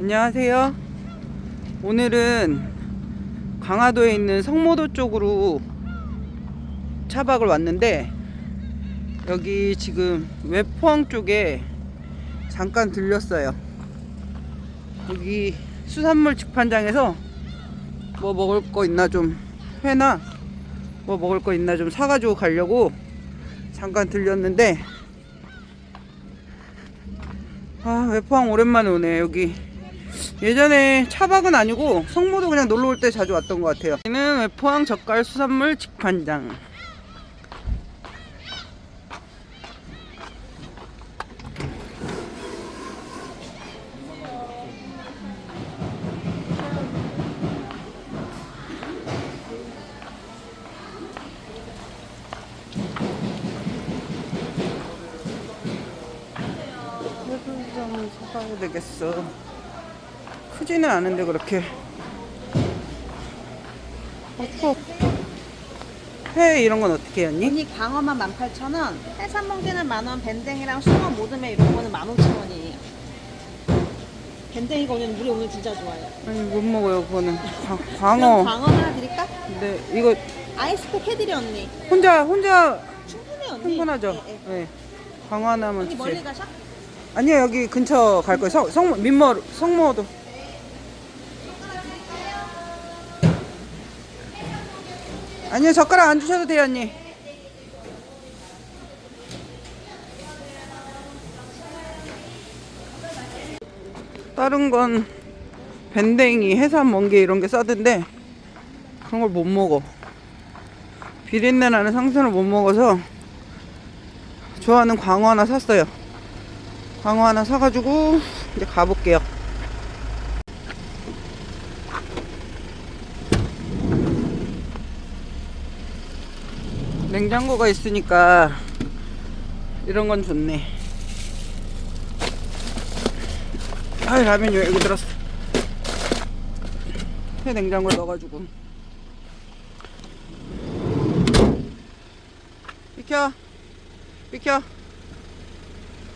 안녕하세요. 오늘은 강화도에 있는 성모도 쪽으로 차박을 왔는데 여기 지금 외포항 쪽에 잠깐 들렸어요. 여기 수산물 직판장에서 뭐 먹을 거 있나 좀 회나 뭐 먹을 거 있나 좀 사가지고 가려고 잠깐 들렸는데 아 외포항 오랜만에 오네 여기 예전에 차박은 아니고 성모도 그냥 놀러 올 때 자주 왔던 것 같아요. 여기는 외포항 젓갈 수산물 직판장. 되겠어 크지는 않은데 그렇게 어, 추워. 회 이런 건 어떻게 했니? 언니 강어만 18,000원, 해산 멍게는 만원, 밴댕이랑 숭어 모듬에 이런 거는 15,000원이에요. 밴댕이가 오늘 우리 오늘 진짜 좋아요. 아니 못 먹어요 그거는 과- 그럼 광어 광어 하나 드릴까? 근데 이거 아이스팩 해드려 언니. 혼자 혼자 충분해 언니. 충분하죠? 예, 예. 네. 광어 하나만 언니 멀리 주세요 가셔? 아니요 여기 근처 갈 거예요 성, 성 민머 성모도 아니요 젓가락 안 주셔도 돼요 언니. 다른 건 밴댕이 해삼 멍게 이런 게 싸던데 그런 걸 못 먹어. 비린내 나는 상선을 못 먹어서 좋아하는 광어 하나 샀어요. 광어 하나 사가지고 이제 가볼게요. 냉장고가 있으니까 이런 건 좋네. 아, 라면이 왜 여기 들었어? 회 냉장고에 넣어가지고. 비켜, 비켜.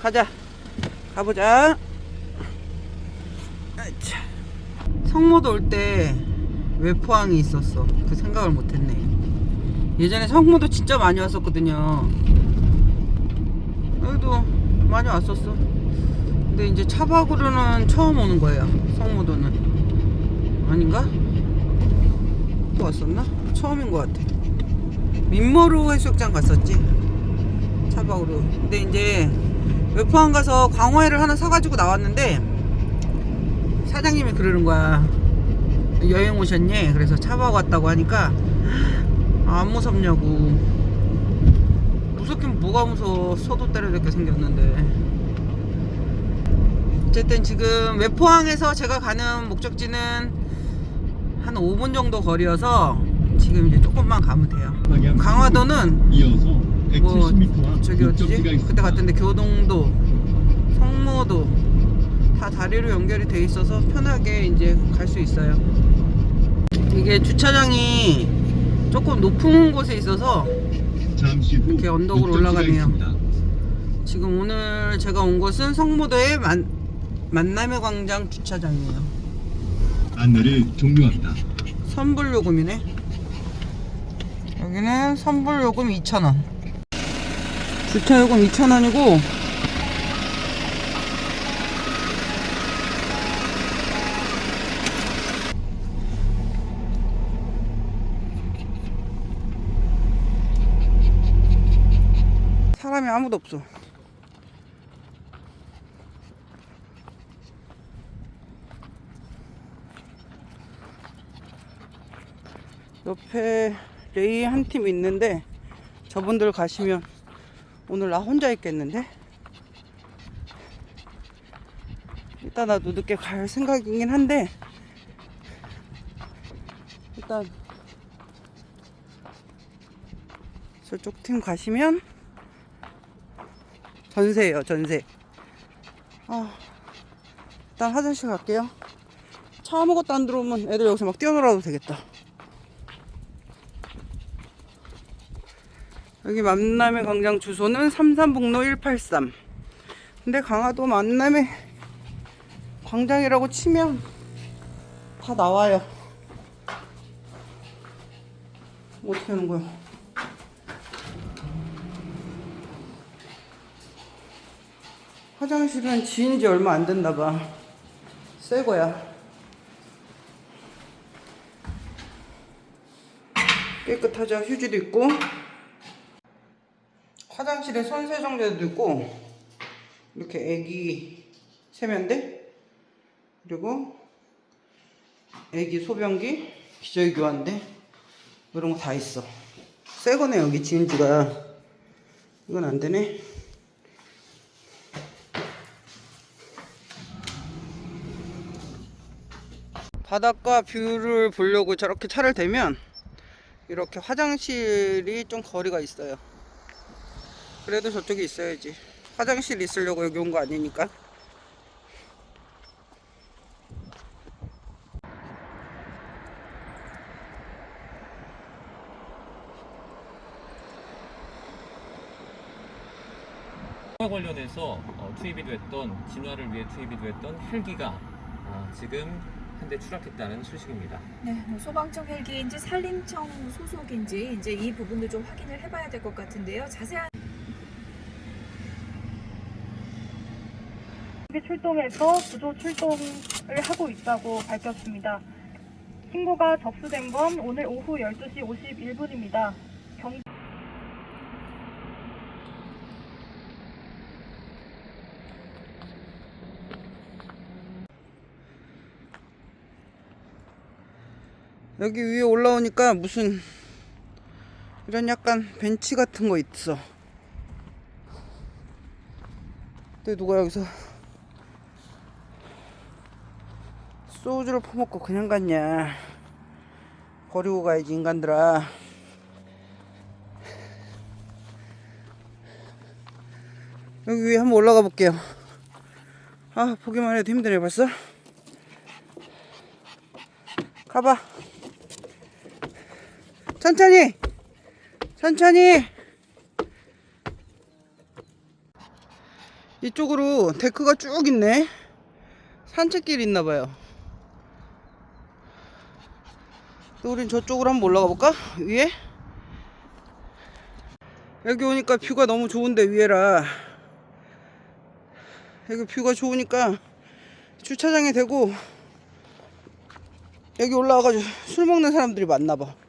가자. 가보자. 성모도 올때 외포항이 있었어. 그 생각을 못했네. 예전에 성모도 진짜 많이 왔었거든요. 여기도 많이 왔었어. 근데 이제 차박으로는 처음 오는 거예요. 성모도는 아닌가? 또 왔었나? 처음인 것 같아. 민머루 해수욕장 갔었지. 차박으로. 근데 이제 외포항 가서 광어회를 하나 사가지고 나왔는데 사장님이 그러는 거야 여행 오셨니? 그래서 차박 왔다고 하니까 아, 안 무섭냐고 무섭긴 뭐가 무서워 소도 때려잡게 생겼는데 어쨌든 지금 외포항에서 제가 가는 목적지는 한 5분 정도 거리여서 지금 이제 조금만 가면 돼요 강화도는 이어서 뭐 170m 저기 어디지? 그때 갔던데 교동도, 성모도 다 다리로 연결이 돼 있어서 편하게 이제 갈 수 있어요. 이게 주차장이 조금 높은 곳에 있어서 이렇게 언덕으로 올라가네요. 지금 오늘 제가 온 곳은 성모도의 만, 만남의 광장 주차장이에요. 안내를 종료합니다. 선불 요금이네. 여기는 선불 요금 2,000원. 주차 요금 2,000원이고 사람이 아무도 없어. 옆에 레이 한 팀 있는데 저분들 가시면 오늘 나 혼자 있겠는데? 일단 나도 늦게 갈 생각이긴 한데 일단 저쪽 팀 가시면 전세예요 전세 아 일단 화장실 갈게요 차 아무것도 안 들어오면 애들 여기서 막 뛰어놀아도 되겠다 여기 만남의 광장 주소는 삼산북로 183. 근데 강화도 만남의 광장이라고 치면 다 나와요. 어떻게 하는 거야? 화장실은 지은 지 얼마 안 됐나 봐. 새 거야. 깨끗하죠? 휴지도 있고. 화장실에 손세정제도 있고. 이렇게 애기 세면대. 그리고 애기 소변기, 기저귀 교환대. 이런 거 다 있어. 새 거네, 여기 지은 지가. 이건 안 되네. 바닷가 뷰를 보려고 저렇게 차를 대면 이렇게 화장실이 좀 거리가 있어요. 그래도 저쪽에 있어야지. 화장실 있으려고 여기 온 거 아니니까. 와 관련해서 어, 투입이 됐던 진화를 위해 투입이 됐던 헬기가 아, 지금 한대 추락했다는 소식입니다. 네, 뭐 소방청 헬기인지 산림청 소속인지 이제 이 부분도 좀 확인을 해봐야 될 것 같은데요. 자세한 출동해서 구조 출동을 하고 있다고 밝혔습니다. 신고가 접수된 건 오늘 오후 12시 51분입니다. 경... 여기 위에 올라오니까 무슨 이런 약간 벤치 같은 거 있어. 근데 누가 여기서 소주를 퍼먹고 그냥 갔냐. 버리고 가야지, 인간들아. 여기 위에 한번 올라가 볼게요. 아, 보기만 해도 힘드네, 벌써. 가봐. 천천히! 천천히! 이쪽으로 데크가 쭉 있네. 산책길 있나봐요. 우린 저쪽으로 한번 올라가 볼까? 위에? 여기 오니까 뷰가 너무 좋은데, 위에라. 여기 뷰가 좋으니까 주차장에 대고 여기 올라와가지고 술 먹는 사람들이 많나봐.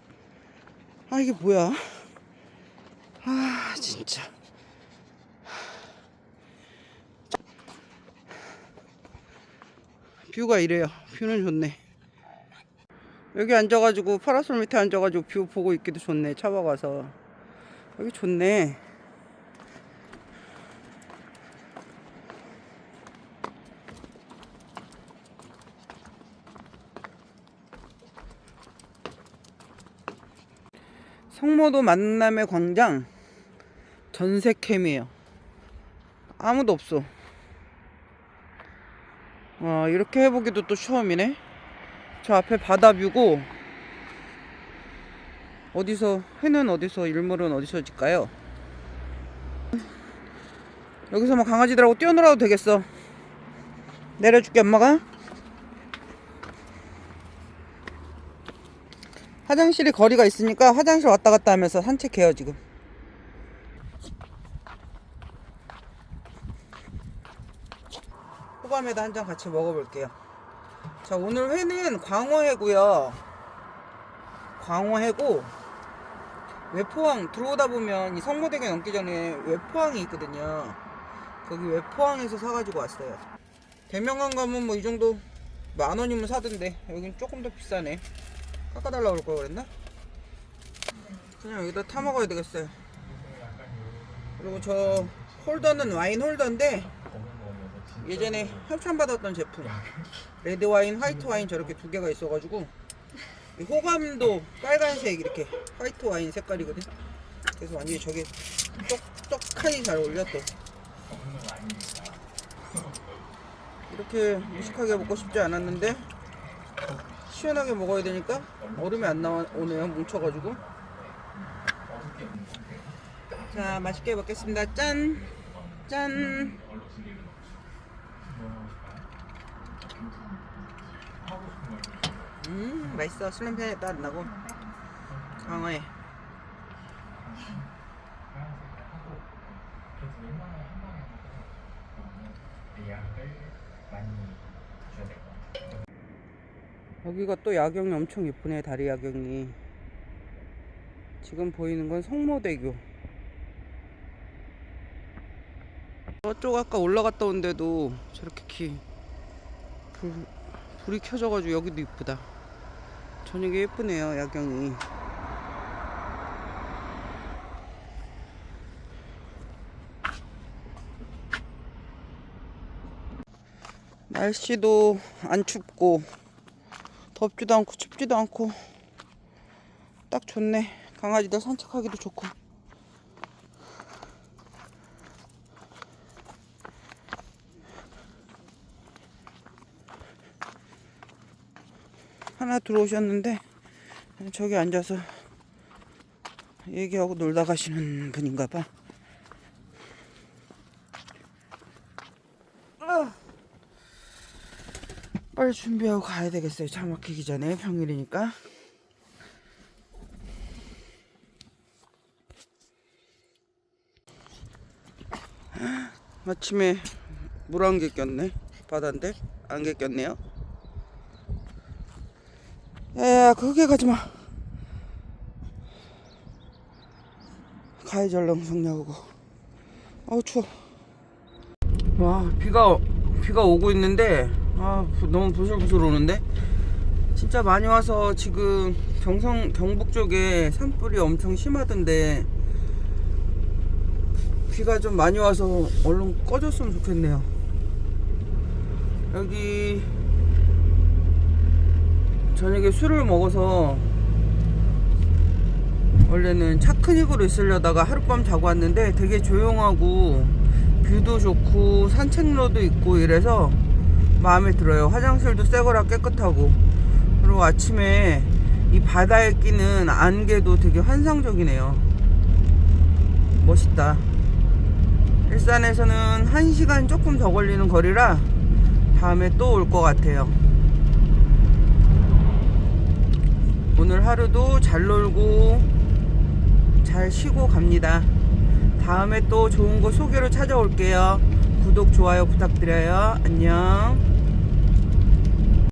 아, 이게 뭐야? 아, 진짜. 뷰가 이래요. 뷰는 좋네. 여기 앉아가지고 파라솔 밑에 앉아가지고 뷰 보고 있기도 좋네. 차박 와서. 여기 좋네. 성모도 만남의 광장 전세캠이에요. 아무도 없어. 와, 이렇게 해보기도 또 처음이네. 저 앞에 바다 뷰고, 어디서, 회는 어디서, 일몰은 어디서 질까요? 여기서 막 강아지들하고 뛰어놀아도 되겠어. 내려줄게, 엄마가. 화장실이 거리가 있으니까 화장실 왔다 갔다 하면서 산책해요, 지금. 호밤에다 한 잔 같이 먹어볼게요. 자, 오늘 회는 광어회고요. 광어회고 외포항 들어오다 보면 이 성모대교 넘기 전에 외포항이 있거든요. 거기 외포항에서 사가지고 왔어요. 대명항 가면 뭐 이 정도 만 원이면 사던데 여긴 조금 더 비싸네. 깎아달라고 그럴 걸 그랬나? 그냥 여기다 타 먹어야 되겠어요. 그리고 저 홀더는 와인 홀더인데 예전에 협찬받았던 제품 레드 와인, 화이트 와인 저렇게 두 개가 있어가지고 이 호감도 빨간색 이렇게 화이트 와인 색깔이거든. 그래서 완전히 저게 똑똑하니 잘 어울려 또. 이렇게 무식하게 먹고 싶지 않았는데 시원하게 먹어야 되니까 얼음이 안 나와 오네요 뭉쳐가지고. 자 맛있게 먹겠습니다. 짠, 짠. 음 맛있어 술 냄새 안 나고 강해 여기가 또 야경이 엄청 예쁘네 다리 야경이. 지금 보이는 건 성모대교. 저쪽 아까 올라갔다 온데도 저렇게 기 불, 불이 켜져가지고 여기도 이쁘다. 저녁에 예쁘네요 야경이. 날씨도 안 춥고 덥지도 않고 춥지도 않고 딱 좋네 강아지들 산책하기도 좋고 하나 들어오셨는데 저기 앉아서 얘기하고 놀다 가시는 분인가 봐. 아. 빨리 준비하고 가야 되겠어요. 차 막히기 전에 평일이니까. 마침에 물 안개 꼈네. 바다인데 안개 꼈네요. 야야 거기 가지 마. 가야지 얼른 성냐고. 아우 추워. 와 비가 비가 오고 있는데 아 부- 너무 부슬부슬 오는데 진짜 많이 와서 지금 경성 경북 쪽에 산불이 엄청 심하던데 비가 좀 많이 와서 얼른 꺼졌으면 좋겠네요. 여기 저녁에 술을 먹어서 원래는 차크닉으로 있으려다가 하룻밤 자고 왔는데 되게 조용하고 뷰도 좋고 산책로도 있고 이래서 마음에 들어요. 화장실도 새 거라 깨끗하고 그리고 아침에 이 바다에 끼는 안개도 되게 환상적이네요. 멋있다. 일산에서는 1시간 조금 더 걸리는 거리라 다음에 또 올 것 같아요. 오늘 하루도 잘 놀고 잘 쉬고 갑니다. 다음에 또 좋은 거 소개로 찾아올게요. 구독, 좋아요 부탁드려요. 안녕.